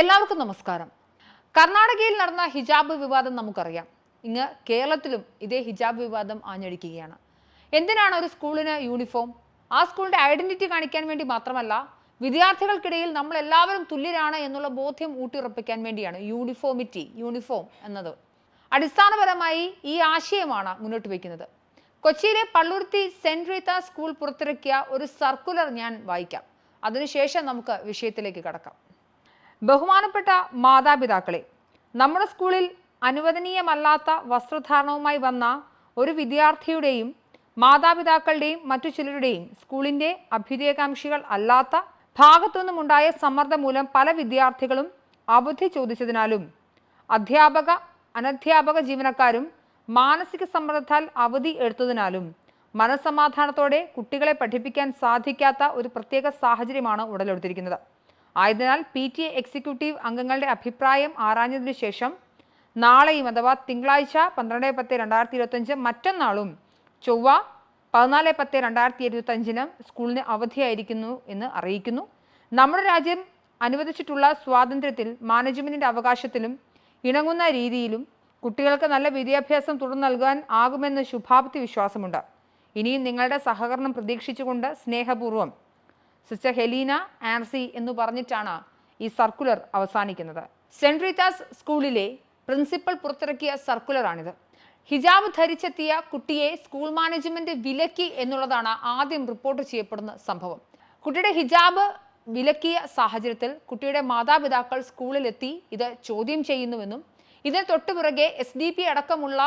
എല്ലാവർക്കും നമസ്കാരം. കർണാടകയിൽ നടന്ന ഹിജാബ് വിവാദം നമുക്കറിയാം. ഇങ്ങ് കേരളത്തിലും ഇതേ ഹിജാബ് വിവാദം ആഞ്ഞടിക്കുകയാണ്. എന്തിനാണ് ഒരു സ്കൂളിന് യൂണിഫോം? ആ സ്കൂളിന്റെ ഐഡന്റിറ്റി കാണിക്കാൻ വേണ്ടി മാത്രമല്ല വിദ്യാർത്ഥികൾക്കിടയിൽ നമ്മൾ എല്ലാവരും തുല്യരാണ് എന്നുള്ള ബോധ്യം ഊട്ടിയുറപ്പിക്കാൻ വേണ്ടിയാണ് യൂണിഫോമിറ്റി യൂണിഫോം എന്നത്. അടിസ്ഥാനപരമായി ഈ ആശയമാണ് മുന്നോട്ട് വയ്ക്കുന്നത്. കൊച്ചിയിലെ പള്ളുരുത്തി സെന്റ് റീത്ത സ്കൂൾ പുറത്തിറക്കിയ ഒരു സർക്കുലർ ഞാൻ വായിക്കാം. അതിനുശേഷം നമുക്ക് വിഷയത്തിലേക്ക് കടക്കാം. ബഹുമാനപ്പെട്ട മാതാപിതാക്കളെ നമ്മുടെ സ്കൂളിൽ അനുവദനീയമല്ലാത്ത വസ്ത്രധാരണവുമായി വന്ന ഒരു വിദ്യാർത്ഥിയുടെയും മാതാപിതാക്കളുടെയും മറ്റു ചിലരുടെയും സ്കൂളിന്റെ അഭ്യുദയകാംക്ഷികൾ അല്ലാത്ത ഭാഗത്തുനിന്നുമുണ്ടായ സമ്മർദ്ദം മൂലം പല വിദ്യാർത്ഥികളും അവധി ചോദിച്ചതിനാലും അധ്യാപക അനധ്യാപക ജീവനക്കാരും മാനസിക സമ്മർദ്ദത്താൽ അവധി എടുത്തതിനാലും മനസ്സമാധാനത്തോടെ കുട്ടികളെ പഠിപ്പിക്കാൻ സാധിക്കാത്ത ഒരു പ്രത്യേക സാഹചര്യമാണ് ഉടലെടുത്തിരിക്കുന്നത്. ആയതിനാൽ പി ടി എ എക്സിക്യൂട്ടീവ് അംഗങ്ങളുടെ അഭിപ്രായം ആരാഞ്ഞതിനു ശേഷം നാളെയും അഥവാ തിങ്കളാഴ്ച പന്ത്രണ്ട് പത്ത് രണ്ടായിരത്തി ഇരുപത്തഞ്ച് മറ്റന്നാളും ചൊവ്വ പതിനാല് പത്ത് രണ്ടായിരത്തി ഇരുപത്തഞ്ചിനും സ്കൂളിന് അവധിയായിരിക്കുന്നു എന്ന് അറിയിക്കുന്നു. നമ്മുടെ രാജ്യം അനുവദിച്ചിട്ടുള്ള സ്വാതന്ത്ര്യത്തിൽ മാനേജ്മെന്റിന്റെ അവകാശത്തിലും ഇണങ്ങുന്ന രീതിയിലും കുട്ടികൾക്ക് നല്ല വിദ്യാഭ്യാസം തുടർന്ന് നൽകാൻ ആകുമെന്ന് ശുഭാപ്തി വിശ്വാസമുണ്ട്. ഇനിയും നിങ്ങളുടെ സഹകരണം പ്രതീക്ഷിച്ചുകൊണ്ട് സ്നേഹപൂർവം സിസ്റ്റർ ഹെലീന ആൻസി എന്ന് പറഞ്ഞിട്ടാണ് ഈ സർക്കുലർ അവസാനിക്കുന്നത്. സെന്റ് റീറ്റാസ് സ്കൂളിലെ പ്രിൻസിപ്പൽ പുറത്തിറക്കിയ സർക്കുലറാണിത്. ഹിജാബ് ധരിച്ചെത്തിയ കുട്ടിയെ സ്കൂൾ മാനേജ്മെന്റ് വിലക്കി എന്നുള്ളതാണ് ആദ്യം റിപ്പോർട്ട് ചെയ്യപ്പെടുന്ന സംഭവം. കുട്ടിയുടെ ഹിജാബ് വിലക്കിയ സാഹചര്യത്തിൽ കുട്ടിയുടെ മാതാപിതാക്കൾ സ്കൂളിലെത്തി ഇത് ചോദ്യം ചെയ്യുന്നുവെന്നും ഇതിന് തൊട്ടുപിറകെ എസ് ഡി പി അടക്കമുള്ള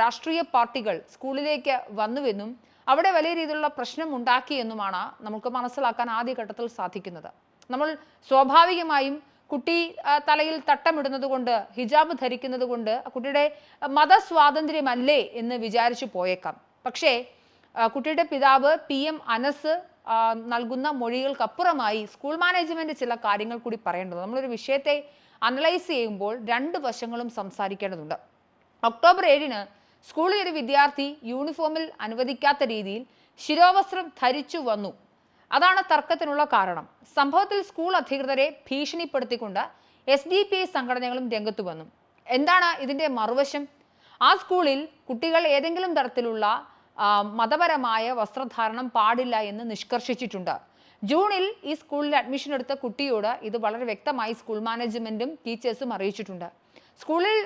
രാഷ്ട്രീയ പാർട്ടികൾ സ്കൂളിലേക്ക് വന്നുവെന്നും അവിടെ വലിയ രീതിയിലുള്ള പ്രശ്നം ഉണ്ടാക്കി ഉണ്ടാക്കിയെന്നുമാണ് നമുക്ക് മനസ്സിലാക്കാൻ ആദ്യഘട്ടത്തിൽ സാധിക്കുന്നത്. നമ്മൾ സ്വാഭാവികമായും കുട്ടി തലയിൽ തട്ടമിടുന്നത് കൊണ്ട് ഹിജാബ് ധരിക്കുന്നത് കൊണ്ട് കുട്ടിയുടെ മതസ്വാതന്ത്ര്യമല്ലേ എന്ന് വിചാരിച്ചു പോയേക്കാം. പക്ഷേ കുട്ടിയുടെ പിതാവ് പി എം അനസ് നൽകുന്ന മൊഴികൾക്കപ്പുറമായി സ്കൂൾ മാനേജ്മെന്റ് ചില കാര്യങ്ങൾ കൂടി പറയേണ്ടത് നമ്മളൊരു വിഷയത്തെ അനലൈസ് ചെയ്യുമ്പോൾ രണ്ട് വശങ്ങളും സംസാരിക്കേണ്ടതുണ്ട്. ഒക്ടോബർ ഏഴിന് സ്കൂളിൽ ഒരു വിദ്യാർത്ഥി യൂണിഫോമിൽ അനുവദിക്കാത്ത രീതിയിൽ ശിരോവസ്ത്രം ധരിച്ചു വന്നു. അതാണ് തർക്കത്തിനുള്ള കാരണം. സംഭവത്തിൽ സ്കൂൾ അധികൃതരെ ഭീഷണിപ്പെടുത്തിക്കൊണ്ട് എസ് ഡി പി ഐ സംഘടനകളും രംഗത്തു വന്നു. എന്താണ് ഇതിന്റെ മറുവശം? ആ സ്കൂളിൽ കുട്ടികൾ ഏതെങ്കിലും തരത്തിലുള്ള മതപരമായ വസ്ത്രധാരണം പാടില്ല എന്ന് നിഷ്കർഷിച്ചിട്ടുണ്ട്. ജൂണിൽ ഈ സ്കൂളിൽ അഡ്മിഷൻ എടുത്ത കുട്ടിയോട് ഇത് വളരെ വ്യക്തമായി സ്കൂൾ മാനേജ്മെന്റും ടീച്ചേഴ്സും അറിയിച്ചിട്ടുണ്ട്. സ്കൂളിൽ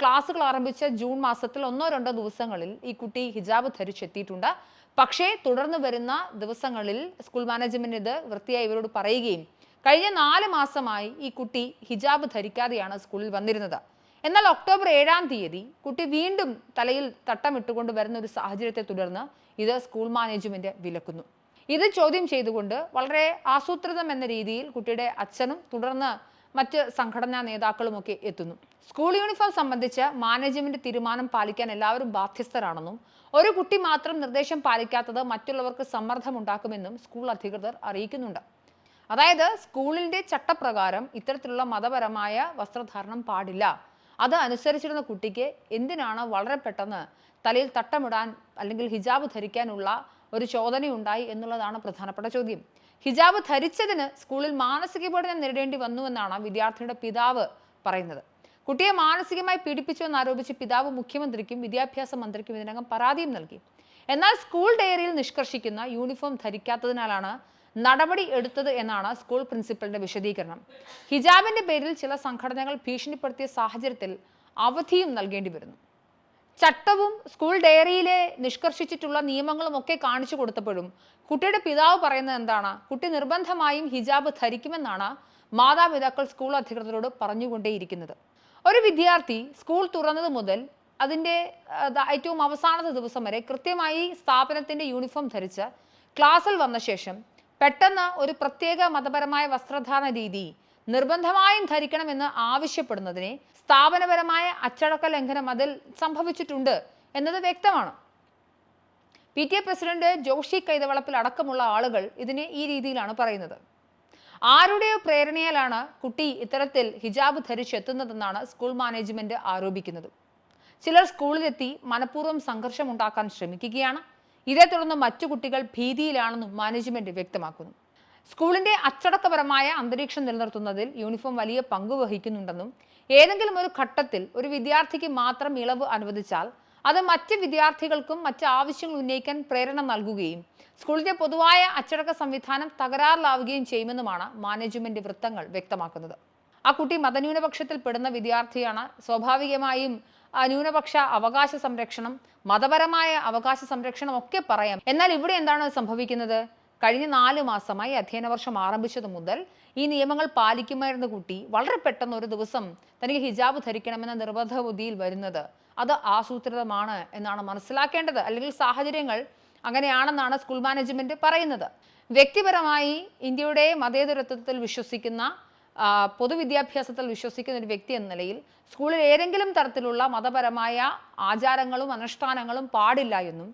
ക്ലാസ്സുകൾ ആരംഭിച്ച ജൂൺ മാസത്തിൽ ഒന്നോ രണ്ടോ ദിവസങ്ങളിൽ ഈ കുട്ടി ഹിജാബ് ധരിച്ചെത്തിയിട്ടുണ്ട്. പക്ഷേ തുടർന്ന് വരുന്ന ദിവസങ്ങളിൽ സ്കൂൾ മാനേജ്മെന്റ് ഇത് വൃത്തിയായി ഇവരോട് പറയുകയും കഴിഞ്ഞ നാല് മാസമായി ഈ കുട്ടി ഹിജാബ് ധരിക്കാതെയാണ് സ്കൂളിൽ വന്നിരുന്നത്. എന്നാൽ ഒക്ടോബർ ഏഴാം തീയതി കുട്ടി വീണ്ടും തലയിൽ തട്ടമിട്ടുകൊണ്ട് വരുന്ന ഒരു സാഹചര്യത്തെ തുടർന്ന് ഇത് സ്കൂൾ മാനേജ്മെന്റ് വിലക്കുന്നു. ഇത് ചോദ്യം ചെയ്തുകൊണ്ട് വളരെ ആസൂത്രിതം എന്ന രീതിയിൽ കുട്ടിയുടെ അച്ഛനും തുടർന്ന് മറ്റ് സംഘടനാ നേതാക്കളുമൊക്കെ എത്തുന്നു. സ്കൂൾ യൂണിഫോം സംബന്ധിച്ച് മാനേജ്മെന്റ് തീരുമാനം പാലിക്കാൻ എല്ലാവരും ബാധ്യസ്ഥരാണെന്നും ഒരു കുട്ടി മാത്രം നിർദ്ദേശം പാലിക്കാത്തത് മറ്റുള്ളവർക്ക് സമ്മർദ്ദം ഉണ്ടാക്കുമെന്നും സ്കൂൾ അധികൃതർ അറിയിക്കുന്നുണ്ട്. അതായത് സ്കൂളിന്റെ ചട്ടപ്രകാരം ഇത്തരത്തിലുള്ള മതപരമായ വസ്ത്രധാരണം പാടില്ല. അത് അനുസരിച്ചിരുന്ന കുട്ടിക്ക് എന്തിനാണ് വളരെ പെട്ടെന്ന് തലയിൽ തട്ടമിടാൻ അല്ലെങ്കിൽ ഹിജാബ് ധരിക്കാനുള്ള ഒരു ചോദനയുണ്ടായി എന്നുള്ളതാണ് പ്രധാനപ്പെട്ട ചോദ്യം. ഹിജാബ് ധരിച്ചതിന് സ്കൂളിൽ മാനസിക പീഡനം നേരിടേണ്ടി വന്നുവെന്നാണ് വിദ്യാർത്ഥിയുടെ പിതാവ് പറയുന്നത്. കുട്ടിയെ മാനസികമായി പീഡിപ്പിച്ചുവെന്ന് ആരോപിച്ച് പിതാവ് മുഖ്യമന്ത്രിക്കും വിദ്യാഭ്യാസ മന്ത്രിക്കും ഇതിനകം പരാതിയും നൽകി. എന്നാൽ സ്കൂൾ ഡയറിയിൽ നിഷ്കർഷിക്കുന്ന യൂണിഫോം ധരിക്കാത്തതിനാലാണ് നടപടി എടുത്തത് എന്നാണ് സ്കൂൾ പ്രിൻസിപ്പലിന്റെ വിശദീകരണം. ഹിജാബിന്റെ പേരിൽ ചില സംഘടനകൾ ഭീഷണിപ്പെടുത്തിയ സാഹചര്യത്തിൽ അവധിയും നൽകേണ്ടി വരുന്നു. ചട്ടവും സ്കൂൾ ഡയറിയിലെ നിഷ്കർഷിച്ചിട്ടുള്ള നിയമങ്ങളും ഒക്കെ കാണിച്ചു കൊടുത്തപ്പോഴും കുട്ടിയുടെ പിതാവ് പറയുന്നത് എന്താണ്? കുട്ടി നിർബന്ധമായും ഹിജാബ് ധരിക്കുമെന്നാണ് മാതാപിതാക്കൾ സ്കൂൾ അധികൃതരോട് പറഞ്ഞുകൊണ്ടേയിരിക്കുന്നത്. ഒരു വിദ്യാർത്ഥി സ്കൂൾ തുറന്നത് മുതൽ അതിന്റെ ഏറ്റവും അവസാനത്തെ ദിവസം വരെ കൃത്യമായി സ്ഥാപനത്തിന്റെ യൂണിഫോം ധരിച്ച് ക്ലാസ്സിൽ വന്ന ശേഷം പെട്ടെന്ന് ഒരു പ്രത്യേക മതപരമായ വസ്ത്രധാരണ രീതി നിർബന്ധമായും ധരിക്കണമെന്ന് ആവശ്യപ്പെടുന്നതിനെ സ്ഥാപനപരമായ അച്ചടക്ക ലംഘനം അതിൽ സംഭവിച്ചിട്ടുണ്ട് എന്നത് വ്യക്തമാണ്. P T A president Joshi കൈതവളപ്പിൽ അടക്കമുള്ള ആളുകൾ ഇതിനെ ഈ രീതിയിലാണ് പറയുന്നത്. ആരുടെയോ പ്രേരണയാലാണ് കുട്ടി ഇത്തരത്തിൽ ഹിജാബ് ധരിച്ചെത്തുന്നതെന്നാണ് സ്കൂൾ മാനേജ്മെന്റ് ആരോപിക്കുന്നത്. ചിലർ സ്കൂളിലെത്തി മനഃപൂർവം സംഘർഷം ഉണ്ടാക്കാൻ ശ്രമിക്കുകയാണ്. ഇതേ തുടർന്ന് മറ്റു കുട്ടികൾ ഭീതിയിലാണെന്നും മാനേജ്മെന്റ് വ്യക്തമാക്കുന്നു. സ്കൂളിന്റെ അച്ചടക്കപരമായ അന്തരീക്ഷം നിലനിർത്തുന്നതിൽ യൂണിഫോം വലിയ പങ്ക് വഹിക്കുന്നുണ്ടെന്നും ഏതെങ്കിലും ഒരു ഘട്ടത്തിൽ ഒരു വിദ്യാർത്ഥിക്ക് മാത്രം ഇളവ് അനുവദിച്ചാൽ അത് മറ്റ് വിദ്യാർത്ഥികൾക്കും മറ്റ് ആവശ്യങ്ങൾ ഉന്നയിക്കാൻ പ്രേരണ നൽകുകയും സ്കൂളിന്റെ പൊതുവായ അച്ചടക്ക സംവിധാനം തകരാറിലാവുകയും ചെയ്യുമെന്നുമാണ് മാനേജ്മെന്റ് വൃത്തങ്ങൾ വ്യക്തമാക്കുന്നത്. ആ കുട്ടി മതന്യൂനപക്ഷത്തിൽ പെടുന്ന വിദ്യാർത്ഥിയാണ്. സ്വാഭാവികമായും ന്യൂനപക്ഷ അവകാശ സംരക്ഷണം മതപരമായ അവകാശ സംരക്ഷണം ഒക്കെ പറയാം. എന്നാൽ ഇവിടെ എന്താണ് സംഭവിക്കുന്നത്? കഴിഞ്ഞ നാല് മാസമായി അധ്യയന വർഷം ആരംഭിച്ചത് മുതൽ ഈ നിയമങ്ങൾ പാലിക്കുമായിരുന്ന കുട്ടി. വളരെ പെട്ടെന്ന് ഒരു ദിവസം തനിക്ക് ഹിജാബ് ധരിക്കണമെന്ന നിർബന്ധ ബുദ്ധിയിൽ വരുന്നത് അത് ആസൂത്രിതമാണ് എന്നാണ് മനസ്സിലാക്കേണ്ടത്. അല്ലെങ്കിൽ സാഹചര്യങ്ങൾ അങ്ങനെയാണെന്നാണ് സ്കൂൾ മാനേജ്മെന്റ് പറയുന്നത്. വ്യക്തിപരമായി ഇന്ത്യയുടെ മതേതരത്വത്തിൽ വിശ്വസിക്കുന്ന പൊതുവിദ്യാഭ്യാസത്തിൽ വിശ്വസിക്കുന്ന ഒരു വ്യക്തി എന്ന നിലയിൽ സ്കൂളിൽ ഏതെങ്കിലും തരത്തിലുള്ള മതപരമായ ആചാരങ്ങളും അനുഷ്ഠാനങ്ങളും പാടില്ല എന്നും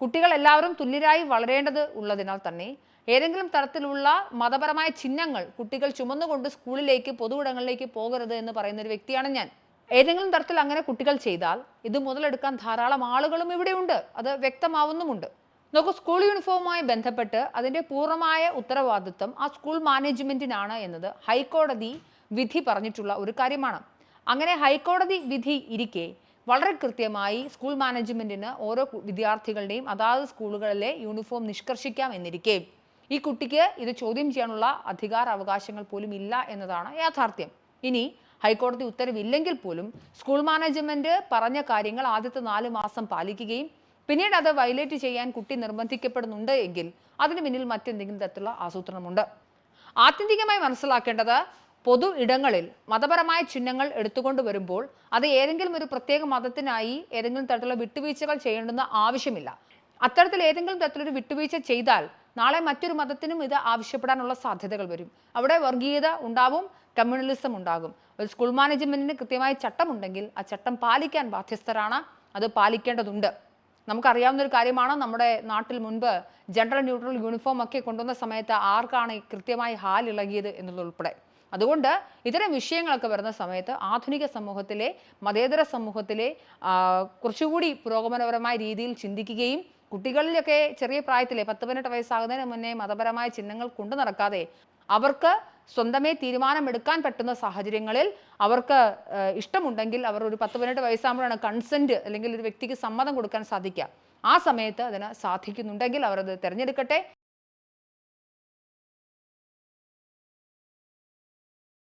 കുട്ടികൾ എല്ലാവരും തുല്യരായി വളരേണ്ടത് ഉള്ളതിനാൽ തന്നെ ഏതെങ്കിലും തരത്തിലുള്ള മതപരമായ ചിഹ്നങ്ങൾ കുട്ടികൾ ചുമന്നുകൊണ്ട് സ്കൂളിലേക്ക് പൊതുവിടങ്ങളിലേക്ക് പോകരുത് എന്ന് പറയുന്ന ഒരു വ്യക്തിയാണ് ഞാൻ. ഏതെങ്കിലും തരത്തിൽ അങ്ങനെ കുട്ടികൾ ചെയ്താൽ ഇത് മുതലെടുക്കാൻ ധാരാളം ആളുകളും ഇവിടെയുണ്ട്. അത് വ്യക്തമാവുന്നുമുണ്ട്. നോക്കൂ സ്കൂൾ യൂണിഫോമുമായി ബന്ധപ്പെട്ട് അതിന്റെ പൂർണമായ ഉത്തരവാദിത്വം ആ സ്കൂൾ മാനേജ്മെന്റിനാണ് എന്നത് ഹൈക്കോടതി വിധി പറഞ്ഞിട്ടുള്ള ഒരു കാര്യമാണ്. അങ്ങനെ ഹൈക്കോടതി വിധി ഇരിക്കെ വളരെ കൃത്യമായി സ്കൂൾ മാനേജ്മെന്റിന് ഓരോ വിദ്യാർത്ഥികളുടെയും അതാത് സ്കൂളുകളിലെ യൂണിഫോം നിഷ്കർഷിക്കാം എന്നിരിക്കെ ഈ കുട്ടിക്ക് ഇത് ചോദ്യം ചെയ്യാനുള്ള അധികാര അവകാശങ്ങൾ പോലും ഇല്ല എന്നതാണ് യാഥാർത്ഥ്യം. ഇനി ഹൈക്കോടതി ഉത്തരവില്ലെങ്കിൽ പോലും സ്കൂൾ മാനേജ്മെന്റ് പറഞ്ഞ കാര്യങ്ങൾ ആദ്യത്തെ നാല് മാസം പാലിക്കുകയും പിന്നീട് അത് വയലേറ്റ് ചെയ്യാൻ കുട്ടി നിർബന്ധിക്കപ്പെടുന്നുണ്ട് എങ്കിൽ അതിന് പിന്നിൽ മറ്റെന്തെങ്കിലും തരത്തിലുള്ള ആസൂത്രണമുണ്ട്. ആത്യന്തികമായി മനസ്സിലാക്കേണ്ടത് പൊതു ഇടങ്ങളിൽ മതപരമായ ചിഹ്നങ്ങൾ എടുത്തുകൊണ്ട് വരുമ്പോൾ അത് ഏതെങ്കിലും ഒരു പ്രത്യേക മതത്തിനായി ഏതെങ്കിലും തരത്തിലുള്ള വിട്ടുവീഴ്ചകൾ ചെയ്യേണ്ടുന്ന ആവശ്യമില്ല. അത്തരത്തിൽ ഏതെങ്കിലും തരത്തിലൊരു വിട്ടുവീഴ്ച ചെയ്താൽ നാളെ മറ്റൊരു മതത്തിനും ഇത് ആവശ്യപ്പെടാനുള്ള സാധ്യതകൾ വരും. അവിടെ വർഗീയത ഉണ്ടാവും കമ്മ്യൂണലിസം ഉണ്ടാകും. ഒരു സ്കൂൾ മാനേജ്മെന്റിന് കൃത്യമായ ചട്ടമുണ്ടെങ്കിൽ ആ ചട്ടം പാലിക്കാൻ ബാധ്യസ്ഥരാണ് അത് പാലിക്കേണ്ടതുണ്ട്. നമുക്കറിയാവുന്ന ഒരു കാര്യമാണ് നമ്മുടെ നാട്ടിൽ മുൻപ് ജനറൽ ന്യൂട്രൽ യൂണിഫോം ഒക്കെ കൊണ്ടുവന്ന സമയത്ത് ആർക്കാണ് കൃത്യമായി ഹാൽ ഇളകിയത് എന്നുള്ളതുൾപ്പെടെ അതുകൊണ്ട് ഇത്തരം വിഷയങ്ങളൊക്കെ വരുന്ന സമയത്ത് ആധുനിക സമൂഹത്തിലെ മതേതര സമൂഹത്തിലെ കുറച്ചുകൂടി പുരോഗമനപരമായ രീതിയിൽ ചിന്തിക്കുകയും കുട്ടികളിലൊക്കെ ചെറിയ പ്രായത്തിലെ പത്ത് പതിനെട്ട് വയസ്സാകുന്നതിന് മുന്നേ മതപരമായ ചിഹ്നങ്ങൾ കൊണ്ടു നടക്കാതെ അവർക്ക് സ്വന്തമേ തീരുമാനമെടുക്കാൻ പറ്റുന്ന സാഹചര്യങ്ങളിൽ അവർക്ക് ഇഷ്ടമുണ്ടെങ്കിൽ അവർ ഒരു പത്ത് പതിനെട്ട് വയസ്സാകുമ്പോഴാണ് കൺസെന്റ് അല്ലെങ്കിൽ ഒരു വ്യക്തിക്ക് സമ്മതം കൊടുക്കാൻ സാധിക്കുക. ആ സമയത്ത് അതിന് സാധിക്കുന്നുണ്ടെങ്കിൽ അവരത് തിരഞ്ഞെടുക്കട്ടെ.